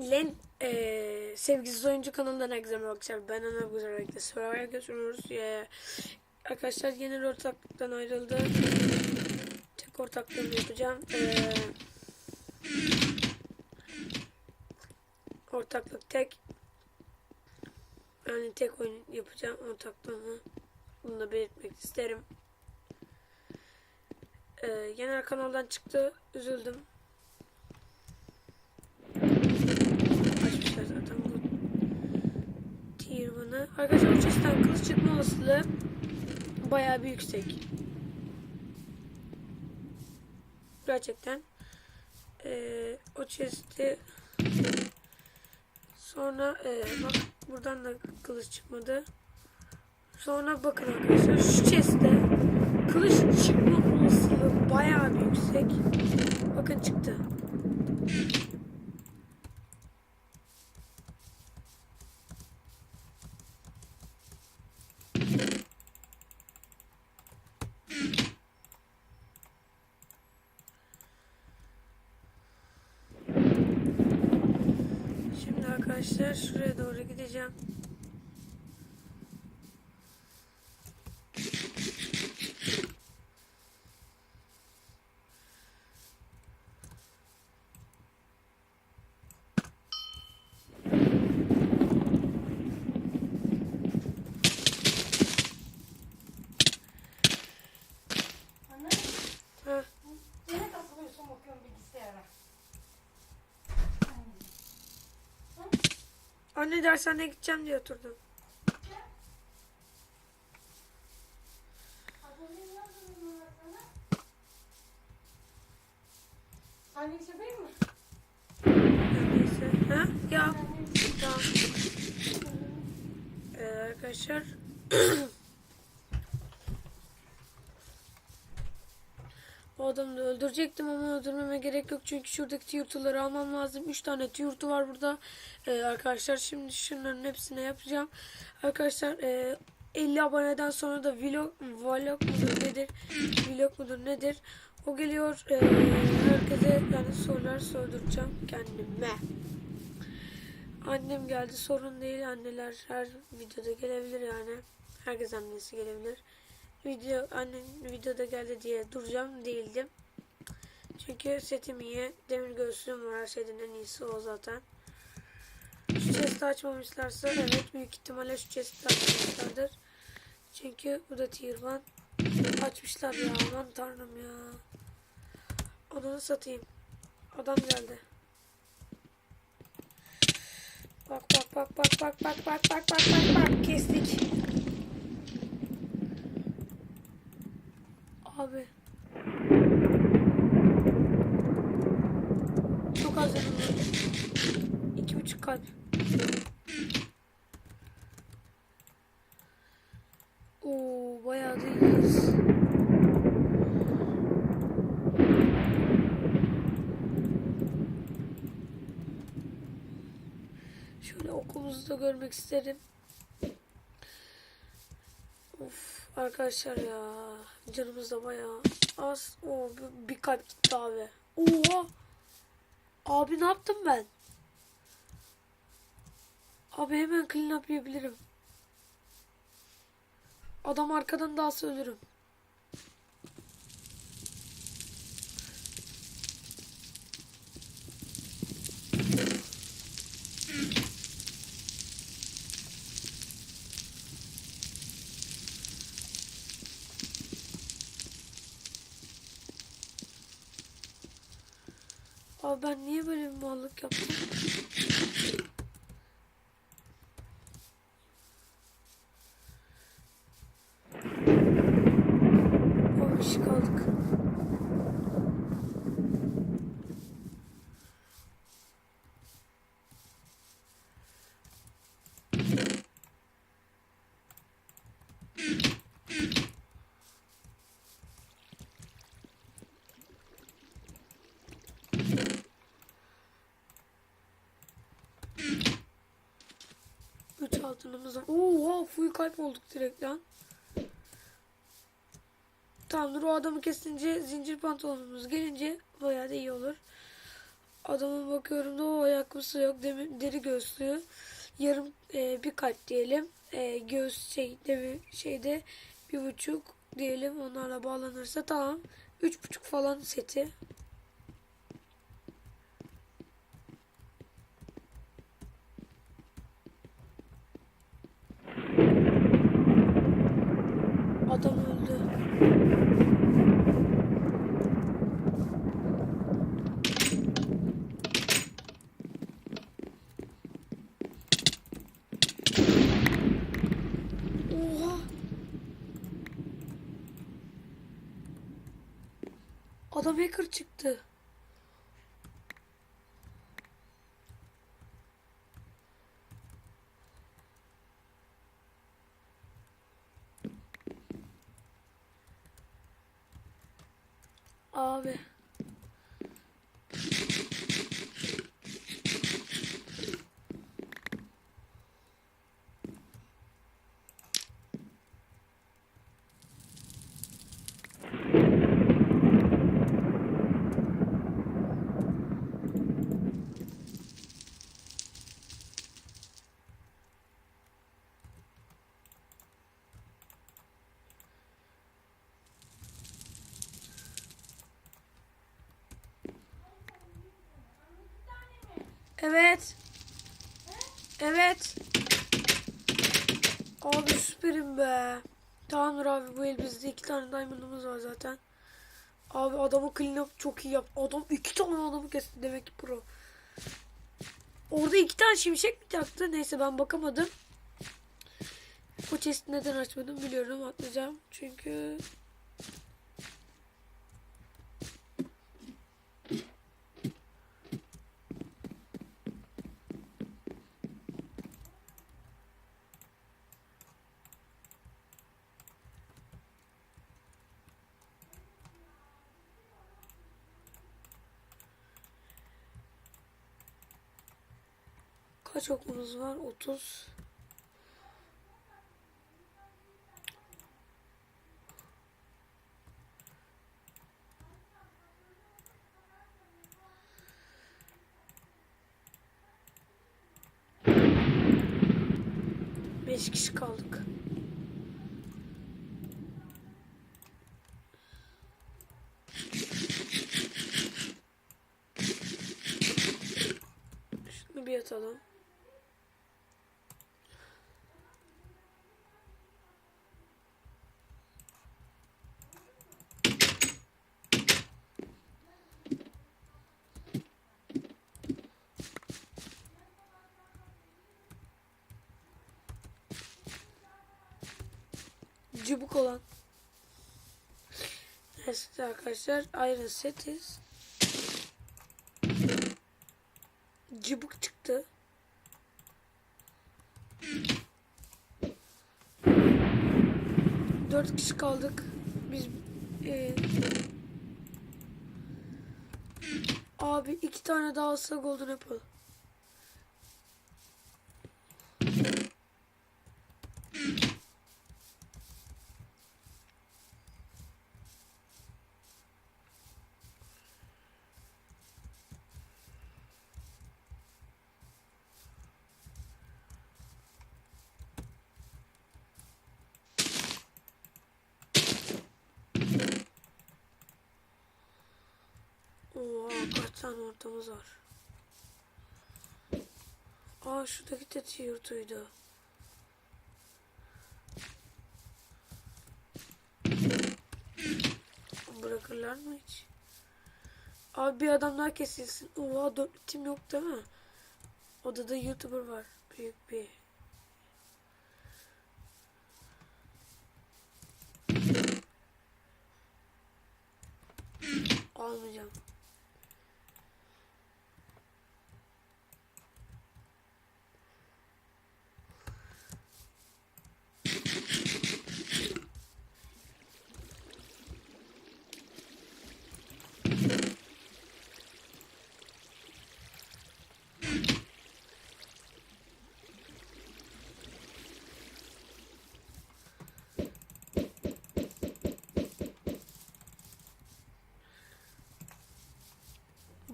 Len e, sevgisiz oyuncu kanalından herkese merhaba. Ben Ana Güzel Renk'te Survivor götürüyoruz. E, arkadaşlar yeni ortaklıktan ayrıldı. Tek ortaklığımı yapacağım. E, ortaklık tek. Yani tek oyun yapacağım ortaklığımı. Bunu da belirtmek isterim. E, genel kanaldan çıktı. Üzüldüm. açmışlar zaten bu Tierman'ı. Arkadaşlar chest'ten kılıç çıkma olasılığı bayağı bir yüksek. Gerçekten. Ee, o chest'i sonra ee, bak buradan da kılıç çıkmadı. Sonra bakın arkadaşlar şu chest'te kılıç çıkma olasılığı bayağı bir yüksek. Bakın çıktı. Şimdi arkadaşlar şuraya doğru gideceğim. Anne, Ha, yine takılıyorsun bakıyorum bilgisayara. Anne dershaneye gideceğim diye oturdum. Bir şey değil mi? Neyse. Ha? Ya. Tamam. Ee, arkadaşlar. adamı da öldürecektim ama öldürmeme gerek yok. Çünkü şuradaki tiyurtuları almam lazım. 3 tane tiyurtu var burada. Ee, arkadaşlar şimdi şunların hepsini yapacağım. Arkadaşlar e, 50 aboneden sonra da vlog, vlog mudur nedir? Vlog mudur nedir? O geliyor. Ee, herkese yani sorular sorduracağım kendime. Annem geldi sorun değil anneler her videoda gelebilir yani herkes annesi gelebilir video annem videoda geldi diye duracağım değildim çünkü setim iyi demir göğsüm var şeyden en iyisi o zaten şu chest'i açmamışlarsa evet büyük ihtimalle şu chest'i açmamışlardır çünkü bu da tier 1 açmışlar ya aman tanrım ya onu satayım adam geldi bak bak bak bak bak bak bak bak bak bak kestik. Abi. Çok az yanım var. İki buçuk kalp. Oo bayağı da. Şöyle okumuzu da görmek isterim. Of arkadaşlar ya canımız da bayağı az. Oo, bir, bir kalp gitti abi. Oha. Abi ne yaptım ben? Abi hemen clean up yiyebilirim. Adam arkadan daha ölürüm. Abi ben niye böyle bir mallık yaptım? O iş kaldık. Üç altınımız var. Oha full kalp olduk direkt lan. Tamamdır o adamı kesince zincir pantolonumuz gelince bayağı da iyi olur. Adama bakıyorum da o ayakkabısı yok. Demi- deri göğüslü. Yarım e, bir kalp diyelim. E, göğüs şey demi şeyde bir buçuk diyelim. Onlarla bağlanırsa tamam. Üç buçuk falan seti. Adam öldü. Oha. Adam çıktı. Abi. Evet. Evet. Abi süperim be. Tamamdır abi bu el iki tane diamond'ımız var zaten. Abi adamı clean up çok iyi yaptı. Adam iki tane adamı kesti demek ki pro. Orada iki tane şimşek mi taktı? Neyse ben bakamadım. Bu chest'i neden açmadım biliyorum atlayacağım. Çünkü kaç okumuz var? 30. Beş kişi kaldık. Şunu bir atalım. Cıbık olan. Evet arkadaşlar Iron Setiz. Cıbık çıktı. Dört kişi kaldık. Biz e, abi iki tane daha alsa golden apple. Oha kaç tane ortamız var. Aa şuradaki teti yurtuydu. Bırakırlar mı hiç? Abi bir adam daha kesilsin. Oha dört tim yok değil mi? Odada youtuber var. Büyük bir. Almayacağım.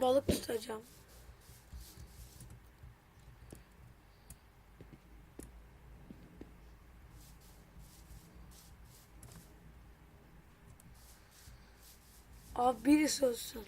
balık tutacağım. Abi birisi olsun.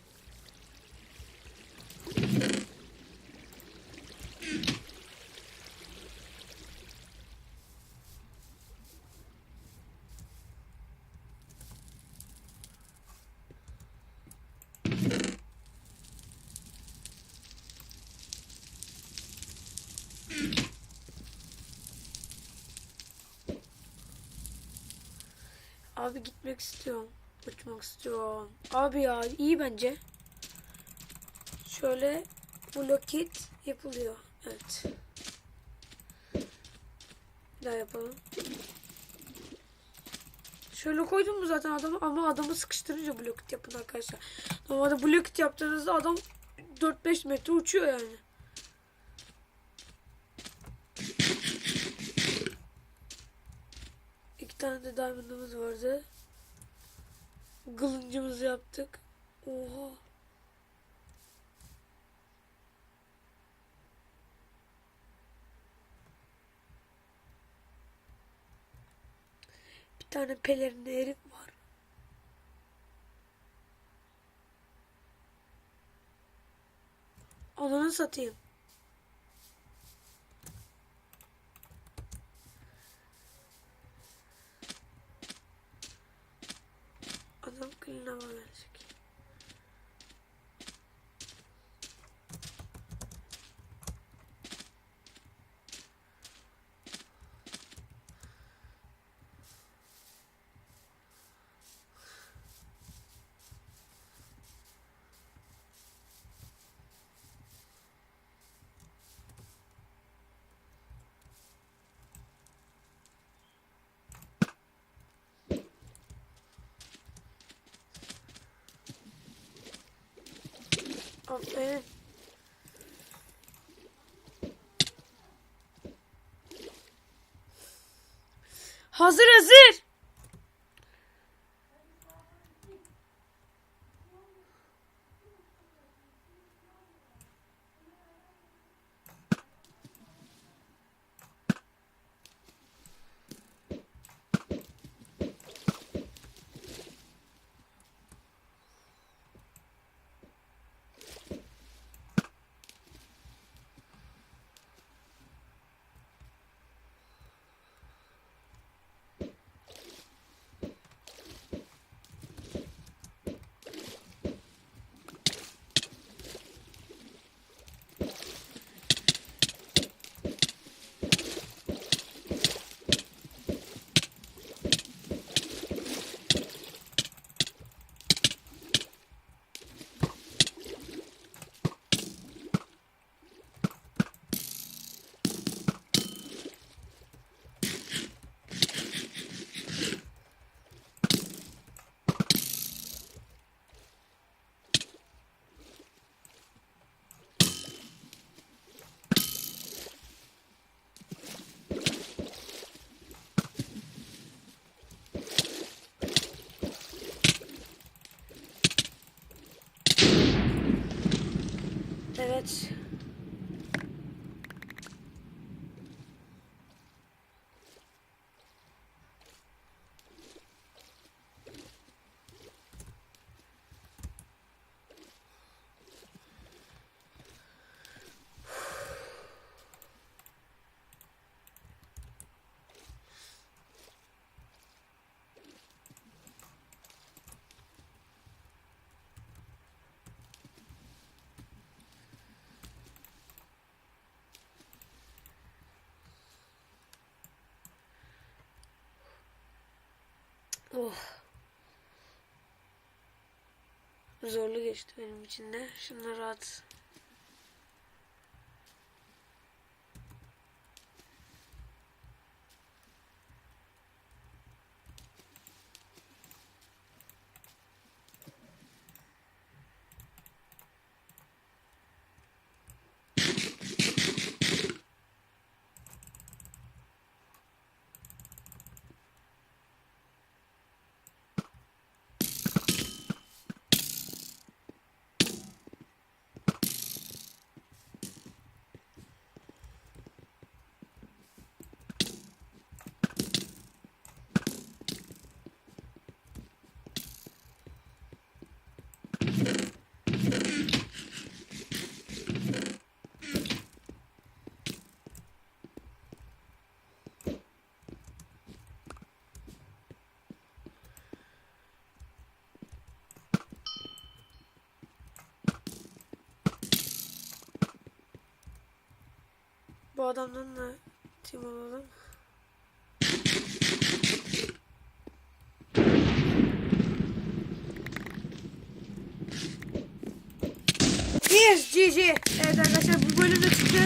Abi gitmek istiyorum. Uçmak istiyorum. Abi ya iyi bence. Şöyle blokit yapılıyor. Evet. Bir daha yapalım. Şöyle koydum mu zaten adamı ama adamı sıkıştırınca blokit yapın arkadaşlar. Normalde blokit yaptığınızda adam 4-5 metre uçuyor yani. İki tane de diamond'ımız vardı. Kılıncımızı yaptık. Oha. Bir tane pelerinli herif var. Ananı satayım. Clean up all that. Aferin. Hazır hazır. Evet. Oh. Zorlu geçti benim için de. Şunlar rahat. Bu adamdan da tim alalım. Yes, GG. Evet arkadaşlar bu bölümde çıktı.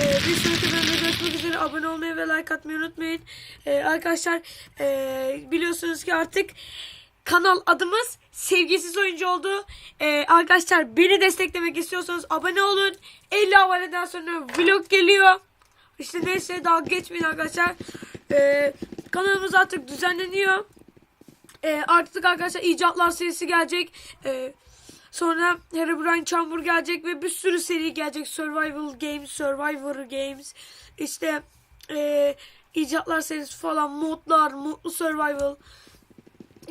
Ee, bir sonraki bölümde görüşmek üzere. Abone olmayı ve like atmayı unutmayın. Ee, arkadaşlar ee, biliyorsunuz ki artık kanal adımız sevgisiz oyuncu oldu. Ee, arkadaşlar beni desteklemek istiyorsanız abone olun. 50 aboneden sonra vlog geliyor. İşte neyse dalga geçmeyin arkadaşlar. Ee, kanalımız artık düzenleniyor. Ee, artık arkadaşlar icatlar serisi gelecek. Ee, sonra Herobrine Chamber gelecek ve bir sürü seri gelecek. Survival Games, Survivor Games. İşte ee, icatlar serisi falan, modlar, mutlu survival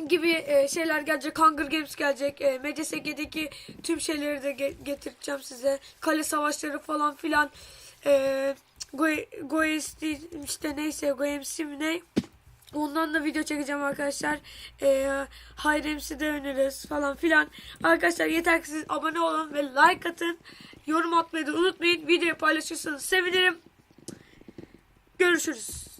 gibi e, şeyler gelecek. Hunger Games gelecek. E, MCSG'deki tüm şeyleri de ge- getireceğim size. Kale savaşları falan filan. E, Go- Goest işte neyse Goemsi mi ne? Ondan da video çekeceğim arkadaşlar. E, Hayremsi de öneririz falan filan. Arkadaşlar yeter ki siz abone olun ve like atın. Yorum atmayı da unutmayın. Videoyu paylaşırsanız sevinirim. Görüşürüz.